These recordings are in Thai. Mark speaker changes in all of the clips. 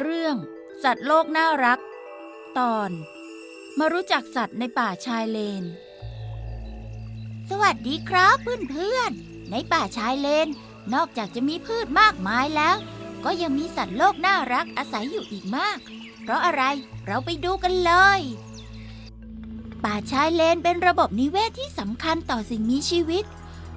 Speaker 1: เรื่อง สัตว์โลกน่ารัก ตอน มารู้จักสัตว์ในป่าชายเลน สวัสดีครับเพื่อนๆในป่าชายเลน นอกจากจะมีพืชมากมายแล้ว ก็ยังมีสัตว์โลกน่ารักอาศัยอยู่อีกมาก เพราะอะไรเราไปดูกันเลย ป่าชายเลนเป็นระบบนิเวศที่สำคัญต่อสิ่งมีชีวิต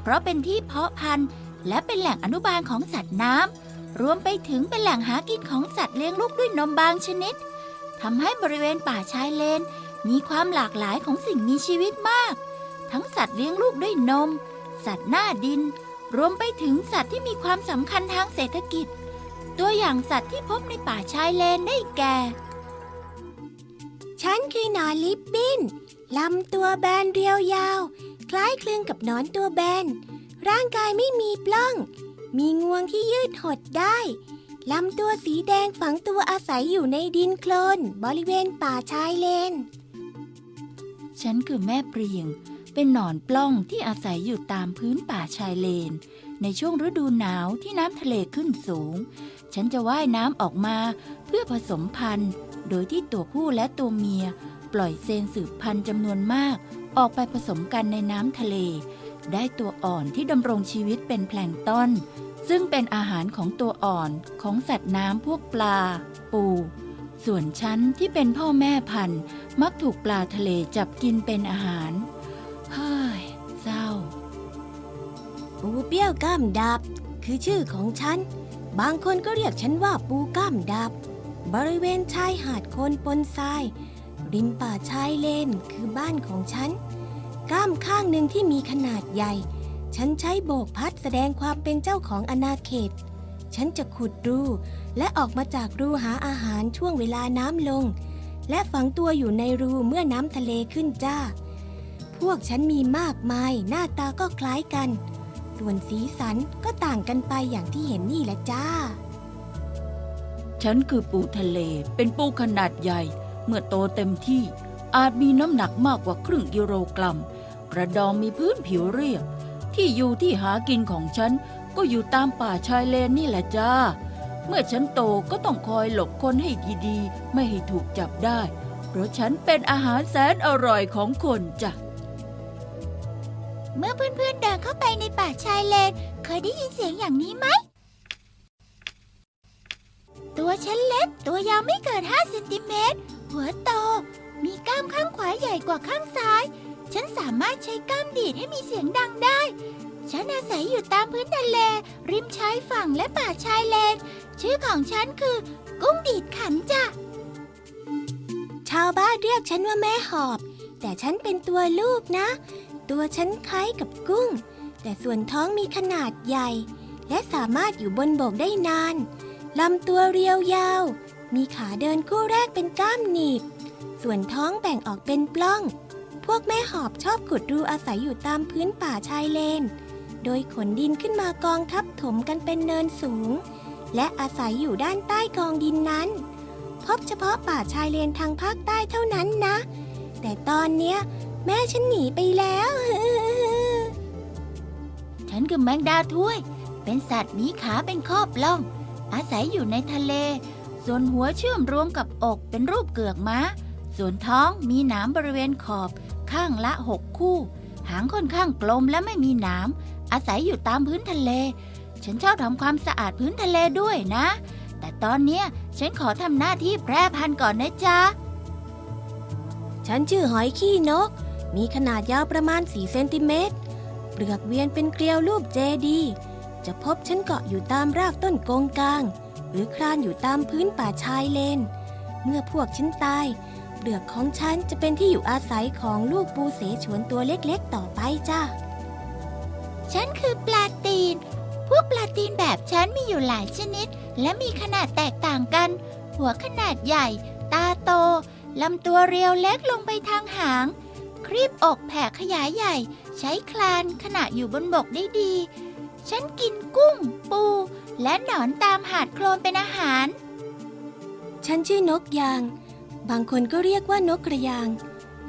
Speaker 1: เพราะเป็นที่เพาะพันธุ์และเป็นแหล่งอนุบาลของสัตว์น้ำ รวมไปถึงเป็นแหล่งหากินของสัตว์เลี้ยงลูกด้วยนมบางชนิดทำให้บริเวณป่าชายเลน มีความหลากหลายของสิ่งมีชีวิตมาก ทั้งสัตว์เลี้ยงลูกด้วยนม สัตว์หน้าดิน รวมไปถึงสัตว์ที่มีความสำคัญทางเศรษฐกิจ ตัวอย่างสัตว์ที่พบในป่าชายเลนได้แก่
Speaker 2: ฉันคือหนอนลิปบินลำตัวแบนเรียวยาว คล้ายคลึงกับหนอนตัวแบน ร่างกายไม่มีปล้อง มีงวงที่ยืดหดได้ลำตัวสีแดงฝังตัวอาศัยอยู่ในดินโคลนบริเวณป่าชายเลน
Speaker 1: ฉันคือแม่เปรียง เป็นหนอนปล้องที่อาศัยอยู่ตามพื้นป่าชายเลน ในช่วงฤดูหนาวที่น้ำทะเลขึ้นสูง ฉันจะว่ายน้ำออกมาเพื่อผสมพันธุ์ โดยที่ตัวผู้และตัวเมีย ปล่อยเซลล์สืบพันธุ์จำนวนมาก ออกไปผสมกันในน้ำทะเล ได้ตัวอ่อนที่ดำรงชีวิตเป็นแพลงต้น ซึ่งเป็นอาหารของตัวอ่อนของสัตว์น้ำพวกปลา ปู ส่วนฉันที่เป็นพ่อแม่พันธุ์ มักถูกปลาทะเลจับกินเป็นอาหาร เฮ้ย เศร้า
Speaker 2: ปูเปี้ยวก้ามดับ คือชื่อของฉัน บางคนก็เรียกฉันว่าปูก้ามดับ บริเวณชายหาดโคนปนทราย ริมป่าชายเลนคือบ้านของฉัน ก้ามข้างหนึ่งที่มีขนาดใหญ่ ฉันใช้โบกพัดแสดงความเป็นเจ้าของอาณาเขต ฉันจะขุดรูและออกมาจากรูหาอาหารช่วงเวลาน้ำลง และฝังตัวอยู่ในรูเมื่อน้ำทะเลขึ้นจ้า พวกฉันมีมากมายหน้าตาก็คล้ายกัน ส่วนสีสันก็ต่างกันไปอย่างที่เห็นนี่แหละจ้า
Speaker 1: ฉันคือปูทะเลเป็นปูขนาดใหญ่ เมื่อโตเต็มที่อาจมีน้ำหนักมากกว่าครึ่งกิโลกรัม กระดองมีพื้นผิวเรียบ ที่อยู่ที่หากินของฉันก็อยู่ตามป่าชายเลนนี่แหละจ้า เมื่อฉันโตก็ต้องคอยหลบคนให้ดีๆ ไม่ให้ถูกจับได้ เพราะฉันเป็นอาหารแสนอร่อยของคนจ้ะ
Speaker 2: เมื่อเพื่อนๆเดินเข้าไปในป่าชายเลน เคยได้ยินเสียงอย่างนี้ไหม ตัวฉันเล็ก ตัวยาวไม่เกิน5เซนติเมตร หัวโต มีกล้ามข้างขวาใหญ่กว่าข้างซ้าย ฉันสามารถใช้กล้ามดีดให้มีเสียงดังได้ ฉันอาศัยอยู่ตามพื้นทะเล ริมชายฝั่งและป่าชายเลน ชื่อของฉันคือ กุ้งดีดขันจ้ะ ชาวบ้านเรียกฉันว่าแม่หอบ แต่ฉันเป็นตัวลูกนะ ตัวฉันคล้ายกับกุ้ง แต่ส่วนท้องมีขนาดใหญ่ และสามารถอยู่บนบกได้นานลำตัวเรียวยาว มีขาเดินคู่แรกเป็นก้ามหนีบ ส่วนท้องแบ่งออกเป็นปล้อง วกแม่หอบชอบขุดรูอาศัยอยู่ตามพื้นป่าชายเลน โดยขนดินขึ้นมากองทับถมกันเป็นเนินสูง และอาศัยอยู่ด้านใต้กองดินนั้น พบเฉพาะป่าชายเลนทางภาคใต้เท่านั้นนะ แต่ตอนเนี้ย แม่ฉันหนีไปแล้ว
Speaker 1: ฉันคือแมงดาถ้วย เป็นสัตว์มีขาเป็นครอบล่อง อาศัยอยู่ในทะเล ส่วนหัวเชื่อมรวมกับอกเป็นรูปเกือกม้าส่วนท้องมีหนามบริเวณขอบ ข้างละหกคู่ หางค่อนข้างกลมและไม่มีหนามอาศัยอยู่ตามพื้นทะเล ฉันชอบทำความสะอาดพื้นทะเลด้วยนะ แต่ตอนเนี้ยฉันขอทำหน้าที่แพร่พันธุ์ก่อนนะจ๊ะ
Speaker 2: ฉันชื่อหอยขี้นก มีขนาดยาวประมาณ4เซนติเมตร เปลือกเวียนเป็นเกลียวรูปเจดี จะพบฉันเกาะอยู่ตามรากต้นโกงกลาง หรือคลานอยู่ตามพื้นป่าชายเลน เมื่อพวกฉันตาย เปลือกของฉันจะเป็นที่อยู่อาศัยของลูกปูเสฉวนตัวเล็กๆ ต่อไปจ้าฉันคือปลาตีน พวกปลาตีนแบบฉันมีอยู่หลายชนิด และมีขนาดแตกต่างกัน หัวขนาดใหญ่ ตาโตลำตัวเรียวเล็กลงไปทางหาง ครีบอกแผ่ขยายใหญ่ ใช้คลานขณะอยู่บนบกได้ดี ฉันกินกุ้ง ปู และหนอนตามหาดโคลนเป็นอาหาร ฉันชื่อนกยาง บางคนก็เรียกว่านกกระยาง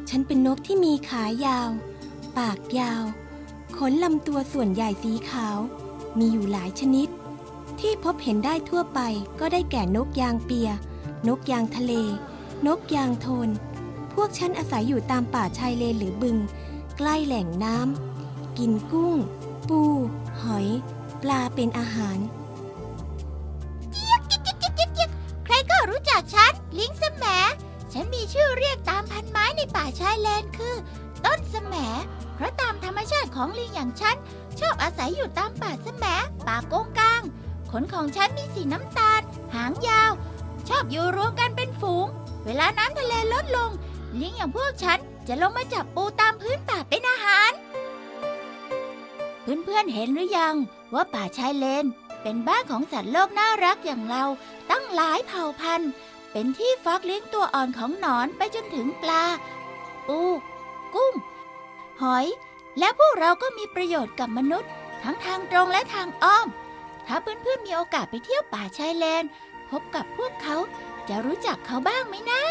Speaker 2: ฉันเป็นนกที่มีขายาว ปากยาว ขนลำตัวส่วนใหญ่สีขาว มีอยู่หลายชนิด ที่พบเห็นได้ทั่วไปก็ได้แก่นกยางเปีย นกยางทะเล นกยางโทน พวกฉันอาศัยอยู่ตามป่าชายเลนหรือบึง ใกล้แหล่งน้ำกินกุ้ง ปู หอย ปลาเป็นอาหาร
Speaker 1: จิ๊กจิ๊กจิ๊กจิ๊กจิ๊กใครก็รู้จักฉัน ลิงส ฉันมีชื่อเรียกตามพันไม้ในป่าชายเลนคือ ต้นสแหมเพราะตามธรรมชาติของลิงอย่างฉัน ชอบอาศัยอยู่ตามป่าสแหมป่าโกงกาง ขนของฉันมีสีน้ำตาล หางยาว ชอบอยู่รวมกันเป็นฝูง เวลาน้ำทะเลลดลง ลิงอย่างพวกฉันจะลงมาจับปูตามพื้นป่าเป็นอาหาร เพื่อนๆเห็นหรือยังว่าป่าชายเลน เป็นบ้านของสัตว์โลกน่ารักอย่างเราตั้งหลายเผ่าพันธุ์ เป็นที่ฟักเลี้ยงตัวอ่อนของหนอนไปจนถึงปลา ปู กุ้ง หอย และพวกเราก็มีประโยชน์กับมนุษย์ ทั้งทางตรงและทางอ้อม ถ้าเพื่อนๆมีโอกาสไปเที่ยวป่าชายเลน พบกับพวกเขาจะรู้จักเขาบ้างไหมนะ